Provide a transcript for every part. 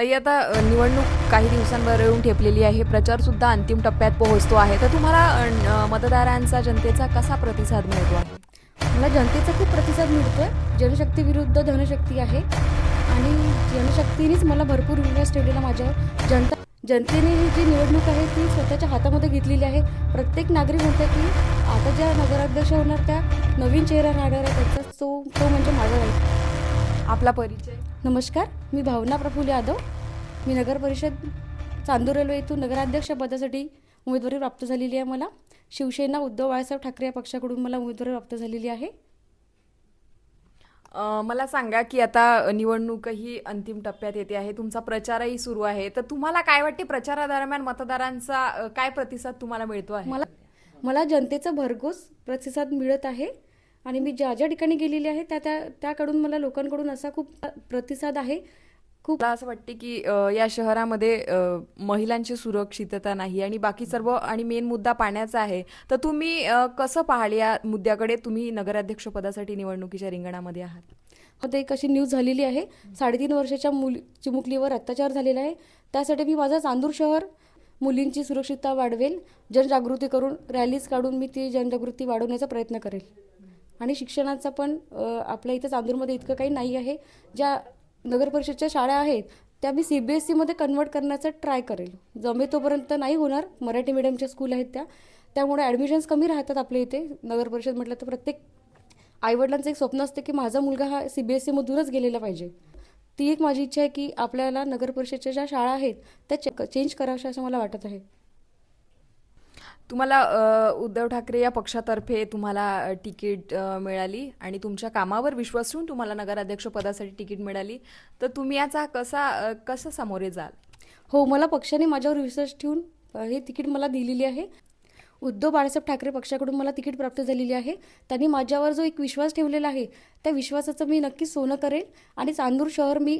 ताई आता निवडणूक काही दिवसांवर येऊन ठेपलेली आहे. प्रचार सुद्धा अंतिम टप्प्यात पोहोचतो आहे. तर तुम्हाला मतदारांचा जनतेचा कसा प्रतिसाद मिळतो आहे? मला जनतेचा खूप प्रतिसाद मिळतोय. जनशक्ती विरुद्ध धनशक्ती आहे. आणि जनशक्तीनेच मला भरपूर विश्वास ठेवलेला माझ्यावर जनता जनतेने ही जी निवडणूक आहे ती स्वतःच्या हातामध्ये घेतलेली आहे. प्रत्येक नागरिक म्हणतो की आता ज्या नगराध्यक्ष होणार त्या नवीन चेहरा राहणार आहे. त्याचा तो तो म्हणजे माझा आपला परिचय? नमस्कार मी भावना प्रफुल्ल यादव. मी नगर परिषद चांदूर रेल्वे येथून नगराध्यक्ष पदासाठी उमेदवारी प्राप्त झालेली आहे मला. शिवसेना उद्धव बाळासाहेब ठाकरे या पक्षाकडून मला उमेदवारी प्राप्त झालेली आहे. मला सांगा की आता निवडणूकही अंतिम टप्प्यात येते आहे तुमचा प्रचारही सुरू आहे. तर तुम्हाला काय वाटते प्रचारादरम्यान मतदारांचा काय प्रतिसाद तुम्हाला मिळतो आहे? मला मला जनतेचा भरघोस प्रतिसाद मिळत आहे. आणि मी ज्या ज्या ठिकाणी गेलेली आहे त्या त्या त्याकडून मला लोकांकडून असा खूप प्रतिसाद आहे. खूप मला असं वाटते की या शहरामध्ये महिलांची सुरक्षितता नाही आणि बाकी सर्व आणि मेन मुद्दा पाण्याचा आहे. तर तुम्ही कसं पाहाल या मुद्द्याकडे? तुम्ही नगराध्यक्ष पदासाठी निवडणुकीच्या रिंगणामध्ये आहात. आता एक अशी न्यूज झालेली आहे. साडेतीन वर्षाच्या मुली चिमुकलीवर अत्याचार झालेला आहे. त्यासाठी मी माझं चांदूर शहर मुलींची सुरक्षितता वाढवेल. जनजागृती करून रॅलीज काढून मी ती जनजागृती वाढवण्याचा प्रयत्न करेल. आणि शिक्षणाचा पण आपल्या इथं चांदूरमध्ये इतकं काही नाही आहे. ज्या नगर परिषदच्या शाळा आहेत त्या मी सी बी एस सीमध्ये कन्वर्ट करण्याचा ट्राय करेल. जमे तोपर्यंत नाही होणार. मराठी मीडियमच्या स्कूल आहेत त्या. त्यामुळे ॲडमिशन्स कमी राहतात आपल्या इथे. नगर परिषद म्हटलं तर प्रत्येक आईवडिलांचं एक स्वप्न असते की माझा मुलगा हा सी बी एस सीमधूनच गेलेला पाहिजे. ती एक माझी इच्छा आहे की आपल्याला नगर परिषदच्या ज्या शाळा आहेत त्या चे- चेंज कराव्या असं मला वाटत आहे. तुम्हाला उद्धव ठाकरे या पक्षातर्फे तुम्हाला तिकीट मिळाली आणि तुमच्या कामावर विश्वास ठेवून तुम्हाला नगराध्यक्ष पदासाठी तिकीट मिळाली. तर तुम्ही याचा कसा कसं सामोरे जाल? हो मला पक्षाने माझ्यावर विश्वास ठेवून हे तिकीट मला दिलेली आहे. उद्धव बाळासाहेब ठाकरे पक्षाकडून मला तिकीट प्राप्त झालेली आहे. त्यांनी माझ्यावर जो एक विश्वास ठेवलेला आहे त्या विश्वासाचं मी नक्कीच सोनं करेल आणि चांदूर शहर मी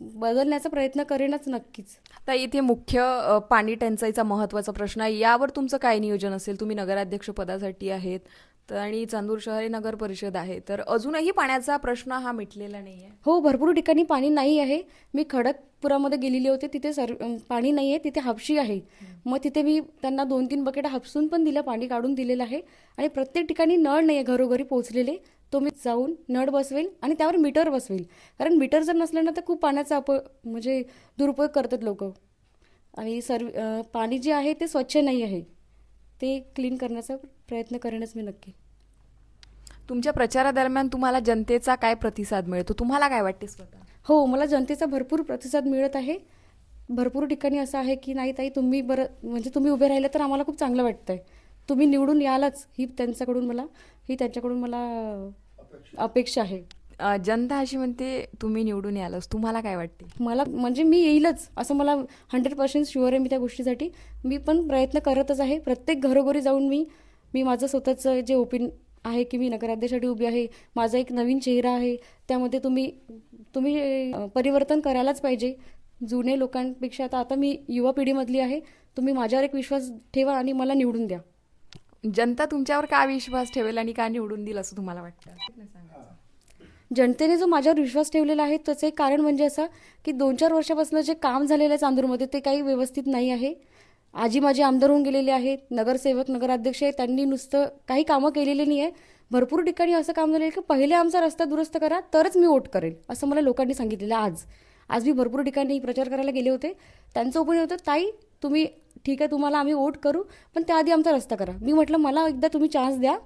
बदलण्याचा प्रयत्न करेनच नक्कीच. तर इथे मुख्य पाणी टंचाईचा महत्त्वाचा प्रश्न आहे. यावर तुमचं काय नियोजन असेल? तुम्ही नगराध्यक्ष पदासाठी आहेत. तर आणि चांदूर शहर हे नगर परिषद आहे. तर अजूनही पाण्याचा प्रश्न हा मिटलेला नाही आहे हो भरपूर ठिकाणी पाणी नाही आहे. मी खडकपुरामध्ये गेलेली होते. तिथे सर पाणी नाही आहे तिथे हापशी आहे. मग तिथे मी त्यांना दोन तीन बकेट हापसून पण दिलं पाणी काढून दिलेलं आहे. आणि प्रत्येक ठिकाणी नळ नाही आहे घरोघरी पोहोचलेले. तो मी जाऊन नळ बसवेल आणि त्यावर मीटर बसवेल. कारण मीटर जर नसलं ना तर खूप पाण्याचा अप म्हणजे दुरुपयोग करतात लोक. आणि सर्व पाणी जे आहे ते स्वच्छ नाही आहे. ते क्लीन करण्याचा प्रयत्न करेनच मी नक्की. तुमच्या प्रचारादरम्यान तुम्हाला जनतेचा काय प्रतिसाद मिळतो? तुम्हाला काय वाटते स्वतः? हो मला जनतेचा भरपूर प्रतिसाद मिळत आहे. भरपूर ठिकाणी असं आहे की नाही ताई तुम्ही बरं म्हणजे तुम्ही उभे राहिले तर आम्हाला खूप चांगलं वाटतंय. तुम्ही निवडून यालच. ही त्यांच्याकडून मला ही त्यांच्याकडून मला अपेक्षा आहे. जनता अशी म्हणते तुम्ही निवडून यालच. तुम्हाला काय वाटते? मला म्हणजे मी येईलच असं मला हंड्रेड पर्सेंट शुअर आहे मी त्या गोष्टीसाठी. मी पण प्रयत्न करतच आहे. प्रत्येक घरोघरी जाऊन मी मी माझं स्वतःचं जे ओपिन आहे की मी नगराध्यक्षासाठी उभी आहे माझा एक नवीन चेहरा आहे त्यामध्ये तुम्ही तुम्ही परिवर्तन करायलाच पाहिजे. जुने लोकांपेक्षा आता आता मी युवा पिढीमधली आहे. तुम्ही माझ्यावर एक विश्वास ठेवा आणि मला निवडून द्या. जनता तुमच्यावर का विश्वास ठेवेल आणि का निवडून देईल असं तुम्हाला वाटतं? जनतेने जो माझ्यावर विश्वास ठेवलेला आहे त्याचं एक कारण म्हणजे असं की दोन चार वर्षापासून जे काम झालेलं आहे चांदूरमध्ये ते काही व्यवस्थित नाही आहे. आजी माझे आमदार होऊन गेलेले आहेत नगरसेवक नगराध्यक्ष आहेत त्यांनी नुसतं काही कामं केलेली नाही आहे भरपूर ठिकाणी असं काम झालेलं आहे की पहिले आमचा रस्ता दुरुस्त करा तरच मी वोट करेल असं मला लोकांनी सांगितलेलं आज. आज मी भरपूर ठिकाणी प्रचार करायला गेले होते. त्यांचं ओपिनियन होतं ताई तुम्ही ठीक आहे तुम्हाला आम्ही वोट करू पण त्याआधी आमचा रस्ता करा. मी म्हटलं मला एकदा तुम्ही चान्स द्या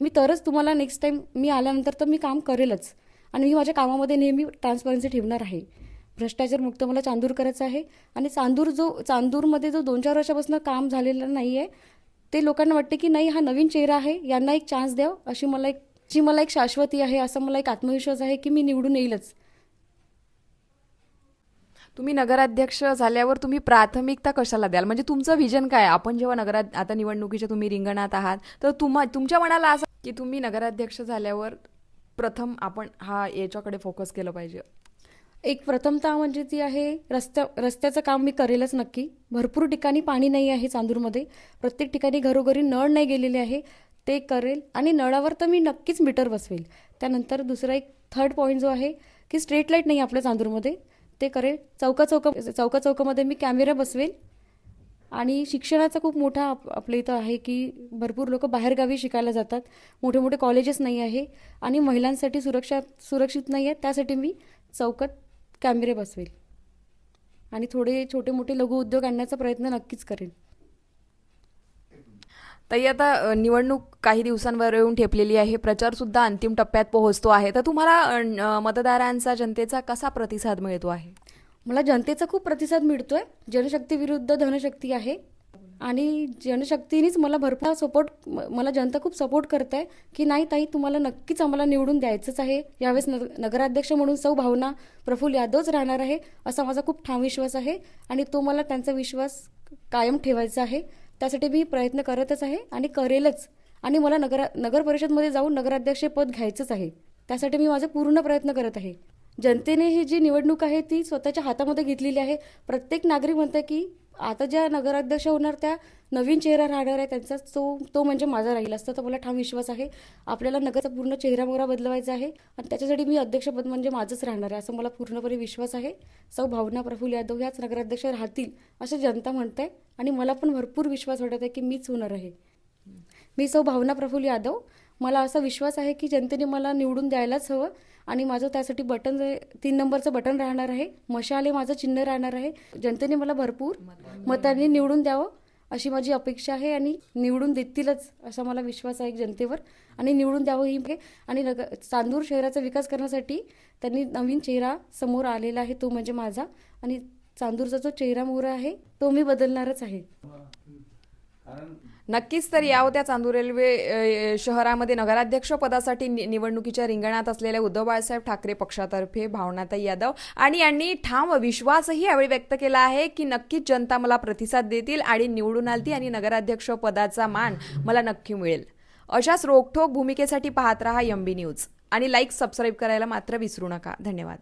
मी तरच तुम्हाला नेक्स्ट टाईम मी आल्यानंतर तर मी काम करेलच. आणि मी माझ्या कामामध्ये नेहमी ट्रान्सपरन्सी ठेवणार आहे. भ्रष्टाचार मुक्त मला चांदूर करायचं आहे. आणि चांदूर जो चांदूरमध्ये जो दोन चार वर्षापासून काम झालेलं नाही आहे ते लोकांना वाटते की नाही हा नवीन चेहरा आहे यांना एक चान्स द्याव अशी मला एक जी मला एक शाश्वती आहे असा मला एक आत्मविश्वास आहे की मी निवडून येईलच. तुम्ही नगराध्यक्ष झाल्यावर तुम्ही प्राथमिकता कशाला द्याल? म्हणजे तुमचं व्हिजन काय आपण जेव्हा नगरात आता निवडणुकीच्या तुम्ही रिंगणात आहात तर तुम्हा तुमच्या मनाला असं की तुम्ही नगराध्यक्ष झाल्यावर प्रथम आपण हा याच्याकडे फोकस केलं पाहिजे. एक प्रथमतः म्हणजे ती आहे रस्त्या रस्त्याचं काम मी करेलच नक्की. भरपूर ठिकाणी पाणी नाही आहे चांदूरमध्ये. प्रत्येक ठिकाणी घरोघरी नळ नाही गेलेले आहे ते करेल आणि नळावर तर मी नक्कीच मीटर बसवेल. त्यानंतर दुसरा एक थर्ड पॉईंट जो आहे की स्ट्रीट लाइट नाही आपल्या चांदूरमध्ये. ते करेल. चौका चौका चौका चौकामध्ये मी कॅमेरा बसवेल. आणि शिक्षणाचा खूप मोठा आप- आपल्या इथं आहे की भरपूर लोक बाहेरगावी शिकायला जातात. मोठे मोठे कॉलेजेस नाही आहे. आणि महिलांसाठी सुरक्षा सुरक्षित नाही आहे त्यासाठी मी चौकात कॅमेरे बसवेल. आणि थोडे छोटे मोठे लघु उद्योग आणण्याचा प्रयत्न नक्कीच करेन. ताई आता निवडणूक काही दिवसांवर येऊन ठेपलेली आहे. प्रचार सुद्धा अंतिम टप्प्यात पोहोचतो आहे. तर तुम्हाला मतदारांचा जनतेचा कसा प्रतिसाद मिळतो आहे? मला जनतेचा खूप प्रतिसाद मिळतोय. जनशक्ती विरुद्ध धनशक्ती आहे. आणि जनशक्तीनेच मला भरपूर सपोर्ट मला जनता खूप सपोर्ट करत आहे की नाही ताई तुम्हाला नक्कीच आम्हाला निवडून द्यायचंच आहे. यावेळेस नग नगराध्यक्ष म्हणून सौ भावना प्रफुल्ल यादवच राहणार आहे असा माझा खूप ठाम विश्वास आहे. आणि तो मला त्यांचा विश्वास कायम ठेवायचा आहे. त्यासाठी मी प्रयत्न करतच आहे आणि करेलच. आणि मला नगर नगर परिषदमध्ये जाऊन नगराध्यक्षपद घ्यायचंच आहे. त्यासाठी मी माझा पूर्ण प्रयत्न करत आहे. जनतेने ही जी निवडणूक आहे ती स्वतःच्या हातामध्ये घेतलेली आहे. प्रत्येक नागरिक म्हणतं की आता ज्या नगराध्यक्ष होणार त्या नवीन चेहरा राहणार आहे त्यांचा तो तो म्हणजे माझा राहील असता तर मला ठाम विश्वास आहे. आपल्याला नगरचा पूर्ण चेहरा मोहरा बदलवायचा आहे आणि त्याच्यासाठी मी अध्यक्षपद म्हणजे माझंच राहणार आहे असं मला पूर्णपणे विश्वास आहे. सौ भावना प्रफुल्ल यादव ह्याच नगराध्यक्ष राहतील असं जनता म्हणते आणि मला पण भरपूर विश्वास वाटत आहे की मीच होणार आहे. मी सौ भावना प्रफुल्ल यादव. मला असा विश्वास आहे की जनतेने मला निवडून द्यायलाच हवं आणि माझं त्यासाठी बटन जे- तीन नंबरचं बटन राहणार आहे. मशाल हे माझं चिन्ह राहणार आहे. जनतेने मला भरपूर मतांनी निवडून द्यावं अशी माझी अपेक्षा आहे आणि निवडून देतीलच असा मला विश्वास आहे जनतेवर. आणि निवडून द्यावं ही आणि नग चांदूर शहराचा विकास करण्यासाठी त्यांनी नवीन चेहरा समोर आलेला आहे. तो म्हणजे माझा. आणि चांदूरचा जो चेहरा मोहरा आहे तो मी बदलणारच आहे. नक्कीच तर या होत्या चांदूर रेल्वे शहरामध्ये नगराध्यक्ष पदासाठी नि- निवडणुकीच्या रिंगणात असलेल्या उद्धव बाळासाहेब ठाकरे पक्षातर्फे भावनाताई यादव आणि यांनी ठाम विश्वासही यावेळी व्यक्त केला आहे की नक्कीच जनता मला प्रतिसाद देतील आणि निवडून आलती आणि नगराध्यक्ष पदाचा मान मला नक्की मिळेल. अशाच रोखठोक भूमिकेसाठी पाहत रहा एमबी न्यूज आणि लाईक सबस्क्राईब करायला मात्र विसरू नका. धन्यवाद.